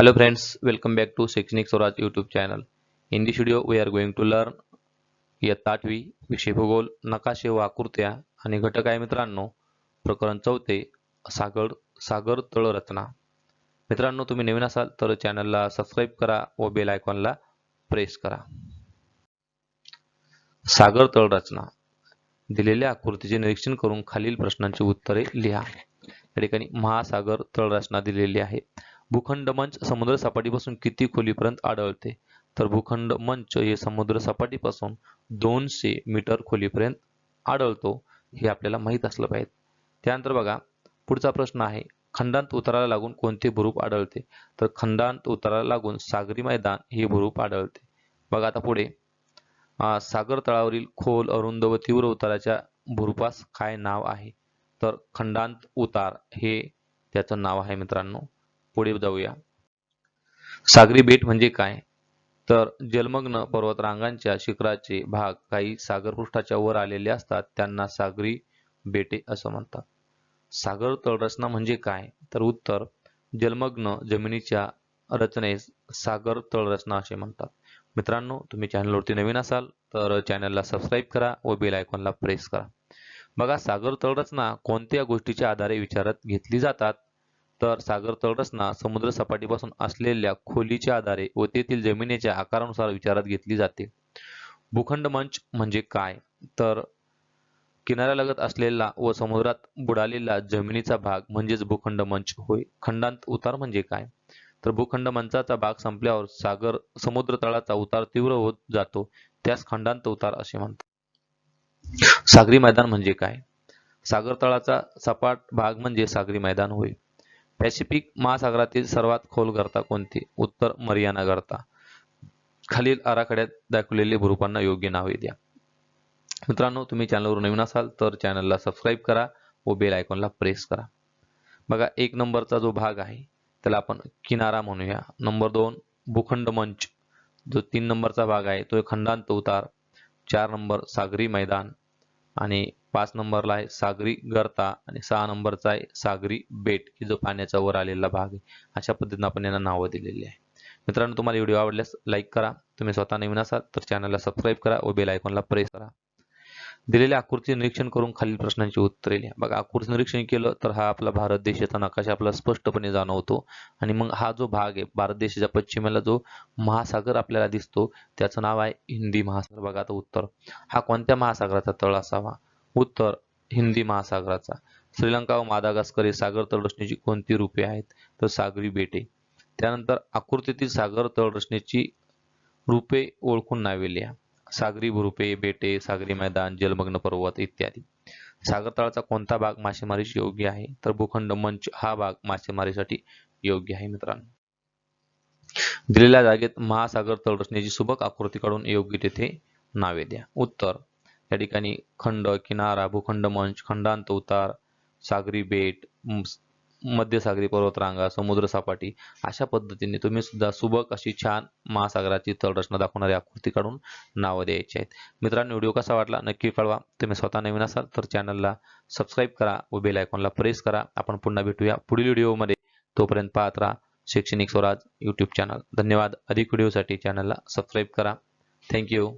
Hello friends, welcome back to Shaikshanik Swaraj YouTube channel. In this video, we are going to learn इयत्ता आठवी विषय भूगोल नकाशे व आकृत्या आणि घटक आहे मित्रांनो. प्रकरण चौथे सागर सागर तळ मित्रांनो तुम्ही नवीन असाल तर चॅनलला सबस्क्राईब करा व बेल आयकॉनला प्रेस करा. सागर तळ रचना दिलेल्या आकृतीचे निरीक्षण करून खालील प्रश्नांची उत्तरे लिहा. या ठिकाणी महासागर तळ रचना दिलेली आहे. भूखंड मंच समुद्र सपाटीपासून किती खोलीपर्यंत आढळते? तर भूखंड मंच हे समुद्र सपाटीपासून दोनशे मीटर खोलीपर्यंत आढळतो हे आपल्याला माहीत असलं पाहिजे. त्यानंतर बघा पुढचा प्रश्न आहे खंडांत उताराला लागून कोणते भूरूप आढळते? तर खंडांत उताराला लागून सागरी मैदान हे भूरूप आढळते. बघा आता पुढे सागर तळावरील खोल अरुंद व तीव्र उताराच्या भूरूपास काय नाव आहे? तर खंडांत उतार हे त्याचं नाव आहे मित्रांनो. पुढे जाऊया. सागरी बेट म्हणजे काय? तर जलमग्न पर्वतरांगांच्या शिखराचे भाग काही सागरपृष्ठाच्या वर आलेले असतात. त्यांना सागरी बेटे असं म्हणतात. सागर तळरचना म्हणजे काय? तर उत्तर जलमग्न जमिनीच्या रचनेस सागर तळरचना असे म्हणतात. मित्रांनो तुम्ही चॅनलवरती नवीन असाल तर चॅनलला सबस्क्राईब करा व बेल आयकॉनला प्रेस करा. बघा सागर तळरचना कोणत्या गोष्टीच्या आधारे विचारात घेतली जातात? तर सागर तळरचना समुद्र सपाटीपासून असलेल्या खोलीच्या आधारे व तेथील जमिनीच्या आकारानुसार विचारात घेतली जाते. भूखंड मंच म्हणजे काय? तर किनाऱ्यालगत असलेला व समुद्रात बुडालेला जमिनीचा भाग म्हणजेच भूखंड मंच होय. खंडांत उतार म्हणजे काय? तर भूखंड मंचाचा भाग संपल्यावर सागर समुद्र तळाचा उतार तीव्र होत जातो. त्यास खंडांत उतार असे म्हणतात. सागरी मैदान म्हणजे काय? सागर तळाचा सपाट भाग म्हणजे सागरी मैदान होय. पॅसिफिक महासागरातील सर्वात खोल गर्ता कोणती? उत्तर मरियाना गर्ता खालील आराखड्यात दाखवलेले भूरूपांना योग्य नावे द्या. मित्रांनो तुम्ही चॅनलवर नवीन असाल तर चॅनलला सबस्क्राईब करा व बेल आयकॉनला प्रेस करा. बघा एक नंबरचा जो भाग आहे त्याला आपण किनारा म्हणूया. नंबर दोन भूखंड मंच. जो तीन नंबरचा भाग आहे तो खंडांत उतार. चार नंबर सागरी मैदान. आणि पाच नंबरला आहे सागरी गर्ता आणि सहा नंबरचा आहे सागरी बेट. की जो पाण्याच्या वर आलेला भाग आहे अशा पद्धतीनं आपण यांना नावं दिलेली आहे. मित्रांनो तुम्हाला व्हिडिओ आवडल्यास लाईक करा. तुम्ही स्वतः नवीन असाल तर चॅनलला सबस्क्राईब करा व बेल आयकॉनला प्रेस करा. दिलेल्या आकृती निरीक्षण करून खालील प्रश्नांची उत्तरे लिहा. बघा आकृती निरीक्षण केलं तर हा आपला भारत देशाचा नकाशा आपला स्पष्टपणे जाणवतो. आणि मग हा जो भाग आहे भारत देशाच्या पश्चिमेला जो महासागर आपल्याला दिसतो त्याचं नाव आहे हिंदी महासागर. बघा आता उत्तर. हा कोणत्या महासागराचा तळ असावा? उत्तर हिंदी महासागराचा. श्रीलंका व मादागास्कर हे सागर तळरचनेची कोणती रूपे आहेत? तर सागरी बेटे. त्यानंतर आकृतीतील सागर तळरचनेची रूपे ओळखून नावे लिहा. सागरी भूरूपे बेटे सागरी मैदान जलमग्न पर्वत इत्यादी. सागर तळाचा कोणता भाग मासेमारीस योग्य आहे? तर भूखंड मंच हा भाग मासेमारीसाठी योग्य आहे मित्रांनो. दिलेल्या जागेत महासागर तळरचनेची सुबक आकृती काढून योग्य तेथे नावे द्या. उत्तर या ठिकाणी खंड किनारा भूखंड मंच खंडांत उतार सागरी बेट मध्यसागरी पर्वतरांगा समुद्र सपाटी अशा पद्धतीने तुम्ही सुद्धा सुबक अशी छान महासागराची तळरचना दाखवणारी आकृती काढून नावं द्यायची आहेत. मित्रांनो व्हिडिओ कसा वाटला नक्की कळवा. तुम्ही स्वतः नवीन असाल तर चॅनलला सबस्क्राईब करा व बेल आयकॉनला प्रेस करा. आपण पुन्हा भेटूया पुढील व्हिडिओमध्ये. तोपर्यंत पाहत राहा शैक्षणिक स्वराज यूट्यूब चॅनल. धन्यवाद. अधिक व्हिडिओसाठी चॅनलला सबस्क्राईब करा. थँक्यू